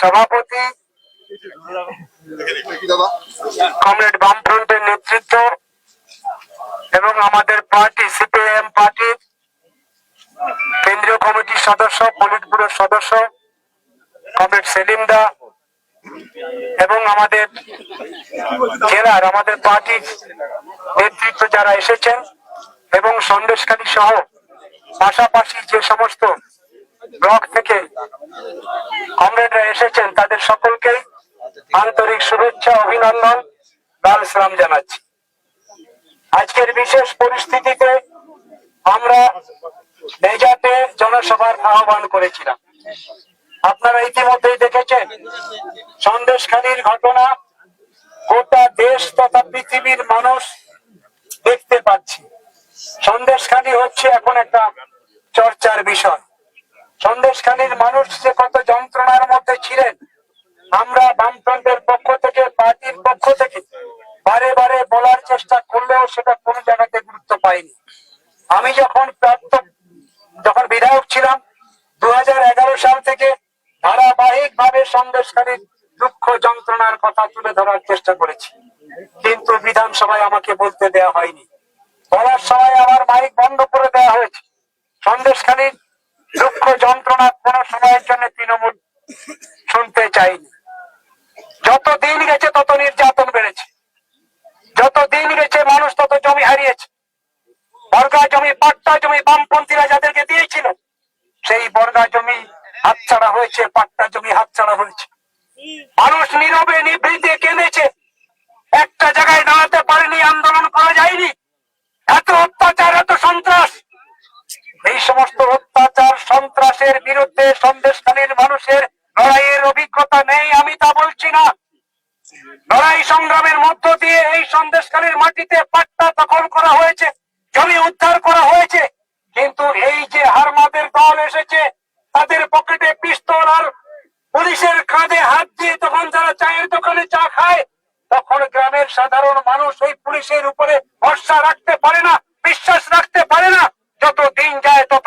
সভাপতি কমরেড বামফ্রন্টের নেতৃত্ব এবং আমাদের পার্টি, সিপিআইএম পার্টির কেন্দ্রীয় কমিটির সদস্য, পলিট ব্যুরোর সদস্য, কমরেড সেলিম দা এবং আমাদের জেলার, আমাদের পার্টির নেতৃত্ব যারা এসেছেন এবং সন্দেশকারী সহ পাশাপাশি যে সমস্ত ব্লক থেকে কমরেডরা এসেছেন, তাদের সকলকেই আন্তরিক শুভেচ্ছা, অভিনন্দন, লাল সালাম জানাচ্ছি। আজকের বিশেষ পরিস্থিতিতে আমরা মেজাতে জনসভার আহ্বান করেছিলাম। আপনারা ইতিমধ্যেই দেখেছেন, সন্দেশখালীর ঘটনা গোটা দেশ তথা পৃথিবীর মানুষ দেখতে পাচ্ছি। সন্দেশখালী হচ্ছে এখন একটা চর্চার বিষয়। সন্দেশখালীর মানুষ যে কত যন্ত্রণার মধ্যে ছিলেন, আমরা বামফ্রন্টের পক্ষ থেকে, পার্টির পক্ষ থেকে বারে বারে বলার চেষ্টা করলেও সেটা কোনো জায়গাতে গুরুত্ব পাইনি। আমি যখন প্রাপ্ত, যখন বিধায়ক ছিলাম দু হাজার এগারো সাল থেকে ধারাবাহিক ভাবে সন্দেশকারীর দুঃখ যন্ত্রণার কথা তুলে ধরার চেষ্টা করেছি। কিন্তু বিধানসভায় আমাকে বলতে দেয়া হয়নি। বলার সময় আমার মাইক বন্ধ করে দেওয়া হয়েছে। সন্দেশখালীর দুঃখ যন্ত্রণা কোন সময়ের জন্য তৃণমূল শুনতে চাইনি। যত দিন গেছে তত নির্যাতন বেড়েছে। যত দিন গেছে মানুষ তত জমি হারিয়েছে। বর্গা জমি, পাট্টা জমি, বামপন্থীরা যাদেরকে দিয়েছিল, সেই বর্গা জমি হাতছাড়া হয়েছে, পাট্টা জমি হাতছাড়া হয়েছে। মানুষ নীরবে, নিভৃতে কেঁদেছে। একটা জায়গায় দাঁড়াতে পারেনি, আন্দোলন করা যায়নি। এত অত্যাচার, এত সন্ত্রাস এই সমস্ত অত্যাচার সন্ত্রাসের বিরুদ্ধে সন্দেশকালীর মানুষের লড়াইয়ের অভিজ্ঞতা নেই, আমি তা বলছি না। লড়াই সংগ্রামের মধ্য দিয়ে এই সন্দেশকালীর মাটিতে পাট্টা দখল করা হয়েছে, জমি উদ্ধার করা হয়েছে, কিন্তু এই যে হারমাদের দল এসেছে, তাদের পকেটে পিস্তল আর পুলিশের কাঁধে হাত দিয়ে তখন যারা চায়ের দোকানে চা খায়, তখন গ্রামের সাধারণ মানুষ ওই পুলিশের উপরে ভরসা রাখতে পারে না, বিশ্বাস দিন যায় তত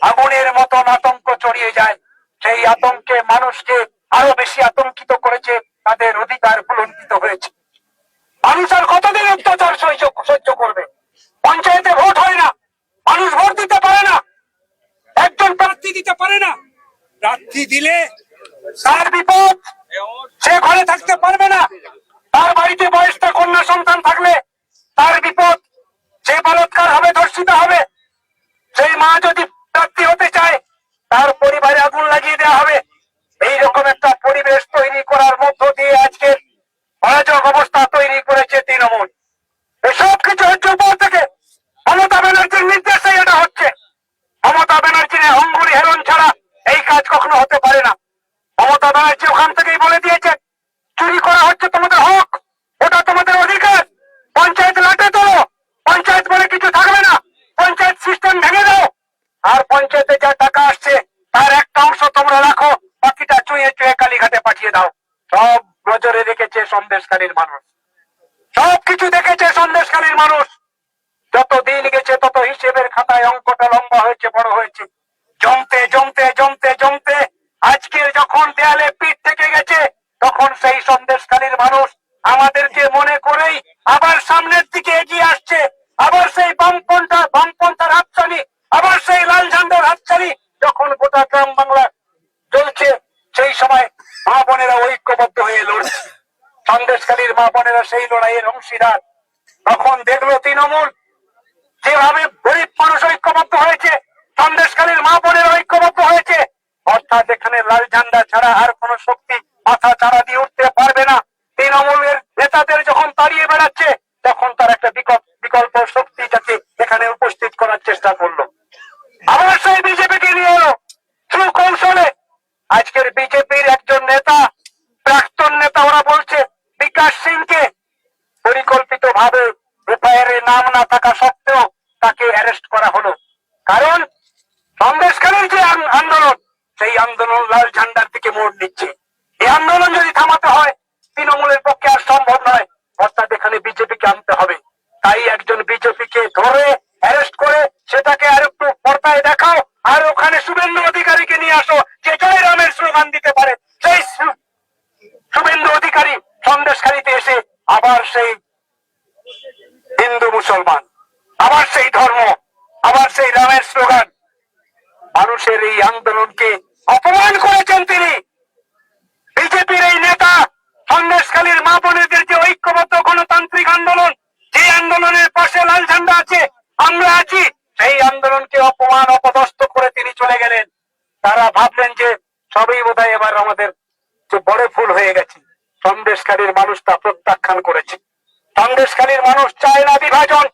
আগুনের মতন আতঙ্ক ছড়িয়ে যায়। সেই আতঙ্কে মানুষকে আরও বেশি আতঙ্কিত করেছে, তাদের অধিকার ভুলণ্ঠিত হয়েছে। মানুষ আর কতদিন অত্যাচার সহ্য করবে? পঞ্চায়েতে ভোট হয় না, মানুষ ভোট দিতে পারে না, একজন প্রার্থী দিতে পারে না। প্রার্থী দিলে তার বিপদ সে ঘরে থাকতে পারবে না। তার বাড়িতে বয়স্ক কন্যা সন্তান থাকলে তার বিপদ সে বলৎকার হবে ধর্ষিত হবে। মা যদি প্রার্থী হতে চায়, তার পরিবারে আগুন লাগিয়ে দেওয়া হবে। এইরকম একটা পরিবেশ তৈরি করার মধ্য দিয়ে আজকে অরাজক অবস্থা তৈরি করেছে তৃণমূল। এসব কিছু হচ্ছে উপর থেকে। মমতা ব্যানার্জির নির্দেশে এটা হচ্ছে। মমতা ব্যানার্জির অঙ্গুরি হেরন ছাড়া এই কাজ কখনো হতে পারে না মমতা ব্যানার্জি ওখান থেকেই বলে দিয়েছে চুরি করা হচ্ছে তোমাদের হক ওটা তোমাদের অধিকার পঞ্চায়েত লাটে তোলো পঞ্চায়েত বলে কিছু থাকবে না পঞ্চায়েত সিস্টেম ভেঙে দাও আর পঞ্চায়েতে যা টাকা আসছে তার একটা অংশ তোমরা রাখো বাকিটা চুয়ে চুয়ে পাঠিয়ে দাও। সব নজরে রেখেছে সন্দেশকারীর মানুষ। সবকিছু দেখেছে সন্দেশকারীর মানুষ। যত দিন গেছে, তত হিসেবের খাতায় অঙ্কটা লম্বা হয়েছে, বড় হয়েছে। জমতে জমতে জমতে জমতে, আজকের যখন দেয়ালে পিঠ থেকে গেছে তখন সেই সন্দেশকারীর মানুষ আমাদেরকে মনে করেই আবার সামনের দিকে এগিয়ে আসছে আবার সেই বামপন্থা বামপন্থার হাতছানি আবার সেই লাল ঝান্ডার হাতছানি যখন গোটা গ্রাম বাংলা চলছে সেই সময় মা বোনেরা ঐক্যবদ্ধ হয়ে লড়ছে সন্দেশকালীর মা বোনেরা সেই লড়াইয়ের অংশীদার। তখন দেখল তৃণমূল, যেভাবে গরিব মানুষ ঐক্যবদ্ধ হয়েছে সন্দেশকালীর মা ঐক্যবদ্ধ হয়েছে। অর্থাৎ এখানে লাল ঝান্ডা ছাড়া আর কোন শক্তি মাথা চারা দিয়ে উঠতে পারবে না। যদি থামাতে হয়, তৃণমূলের পক্ষে আর সম্ভব নয়। অর্থাৎ এখানে বিজেপিকে আনতে হবে। তাই একজন বিজেপিকে ধরে অ্যারেস্ট করে, সেটাকে আর একটু পর্দায় দেখাও, আর ওখানে শুভেন্দু অধিকারীকে নিয়ে আসো, যে জয় রামের স্লোগান দিতে পারে। সেই শুভেন্দু অধিকারী সন্দেশকারীতে এসে আবার সেই হিন্দু মুসলমান, আবার সেই ধর্ম, আবার সেই রামের স্লোগান। মানুষের এই আন্দোলনকে অপমান করেছেন তিনি। সন্দেশকালীর মা বোনেদের যে ঐক্যবদ্ধ গণতান্ত্রিক আন্দোলন, যে আন্দোলনের পাশে লাল ঝান্ডা আছে, আমরা আছি, সেই আন্দোলনকে অপমান, অপদস্থ করে তিনি চলে গেলেন। তারা ভাবলেন যে সবই বোধহয় এবার আমাদের বড় ফুল হয়ে গেছে। সন্দেশকারীর মানুষ তা প্রত্যাখ্যান করেছে। সন্দেশকারীর মানুষ চায় না বিভাজন।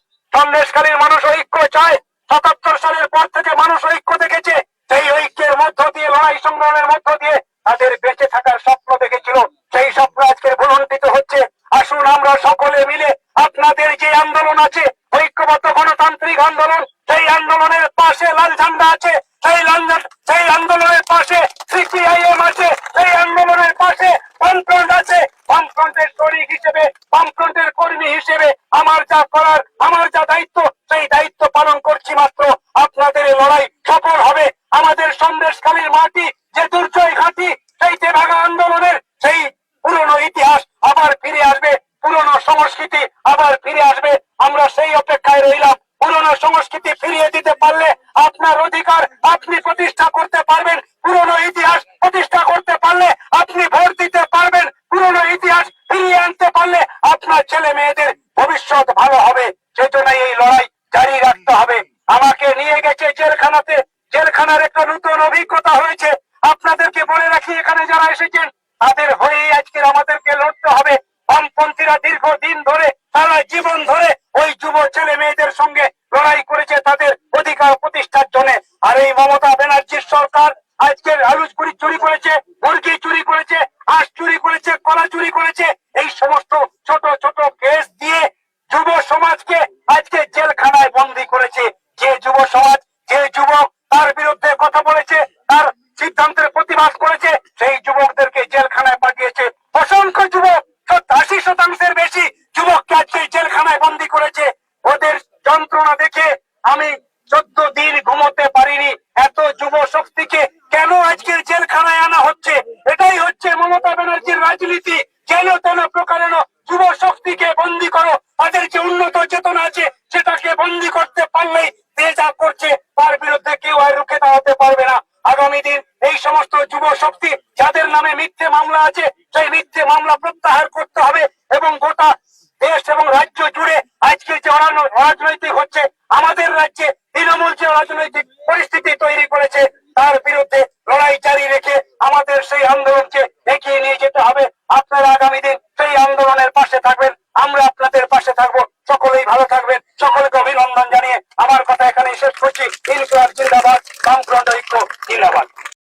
আপনাদের যে আন্দোলন আছে, ঐক্যবদ্ধ গণতান্ত্রিক আন্দোলন, সেই আন্দোলনের পাশে লাল ঝান্ডা আছে, সেই লাল সেই আন্দোলনের পাশে সিপিআইএম আছে, সেই আন্দোলনের পাশে বামফ্রন্ট আছে। বামফ্রন্টের শরিক হিসেবে, বামফ্রন্টের কর্মী হিসেবে আমার যা করার, আমার যা দায়িত্ব, সেই দায়িত্ব পালন করছি মাত্র। আপনাদের লড়াই সফল হবে। আমাদের সন্দেশকালীর মাটি যে দুর্জয় ঘাঁটি সেই তেভাগা আন্দোলনের সেই পুরনো ইতিহাস আবার ফিরে আসবে পুরনো সংস্কৃতি আবার ফিরে আসবে। আমরা সেই অপেক্ষায় রইলাম। পুরনো সংস্কৃতি ফিরিয়ে দিতে পারলে আপনার অধিকার আপনি প্রতিষ্ঠা করতে পারবেন। পুরনো ইতিহাস প্রতিষ্ঠা করতে পারলে আপনি ভোট দিতে পারবেন। পুরনো ইতিহাস ফিরিয়ে আনতে পারলে আপনার ছেলে মেয়েদের ভবিষ্যৎ ভালো হবে। সেজন্য এই লড়াই জারি রাখতে হবে। আমাকে নিয়ে গেছে জেলখানাতে। জেলখানার একটা নতুন অভিজ্ঞতা হয়েছে আপনাদেরকে বলে রাখি এখানে যারা এসেছেন তাদের হয়েই আজকে আমাদেরকে লড়তে হবে বামপন্থীরা দীর্ঘদিন ধরে সারা জীবন ধরে ওই যুব ছেলে মেয়েদের সঙ্গে লড়াই করেছে তাদের অধিকার প্রতিষ্ঠার জন্য আর এই মমতা ব্যানার্জির সরকার আজকের আলু চুরি চুরি করেছে মুরগি চুরি করেছে আঁশ চুরি করেছে কলা চুরি করেছে এই সমস্ত ছোট ছোট কেস দিয়ে যুব সমাজকে আজকে জেলখানায় বন্দি করেছে যে যুব সমাজ যে যুবক তার বিরুদ্ধে কথা বলেছে তার সিদ্ধান্তের প্রতিবাদ করেছে সেই যুবকদেরকে জেলখানায় পাঠিয়েছে অসংখ্য যুবক আশি শতাংশের বেশি যুবককে আজকে জেলখানায় বন্দি করেছে ওদের যন্ত্রণা দেখে আমি চোদ্দ দিন ঘুমোতে পারিনি এত যুব শক্তিকে কেন আজকের জেলখানায় আনা হচ্ছে এটাই হচ্ছে মমতা ব্যানার্জির রাজনীতি যেন তেন প্রকারেণ যুব শক্তিকে বন্দি করো তাদের যে উন্নত চেতনা আছে সেটাকে বন্দি করতে পারলেই যে যা করছে তার বিরুদ্ধে কেউ দাঁড়াতে পারবে না। আগামী দিন এই সমস্ত যুব শক্তি যাদের নামে মিথ্যে মামলা আছে, সেই মিথ্যে মামলা প্রত্যাহার করতে হবে এবং গোটা দেশ এবং রাজ্য জুড়ে আজকে যে অরাজনৈতিক হচ্ছে, আমাদের রাজ্যে তৃণমূল যে রাজনৈতিক পরিস্থিতি তৈরি করেছে, তার বিরুদ্ধে লড়াই জারি রেখে আমাদের সেই আন্দোলনকে এগিয়ে নিয়ে যেতে হবে। আপনারা আগামী দিন সেই আন্দোলনের পাশে থাকবেন, আমরা আপনাদের পাশে থাকব।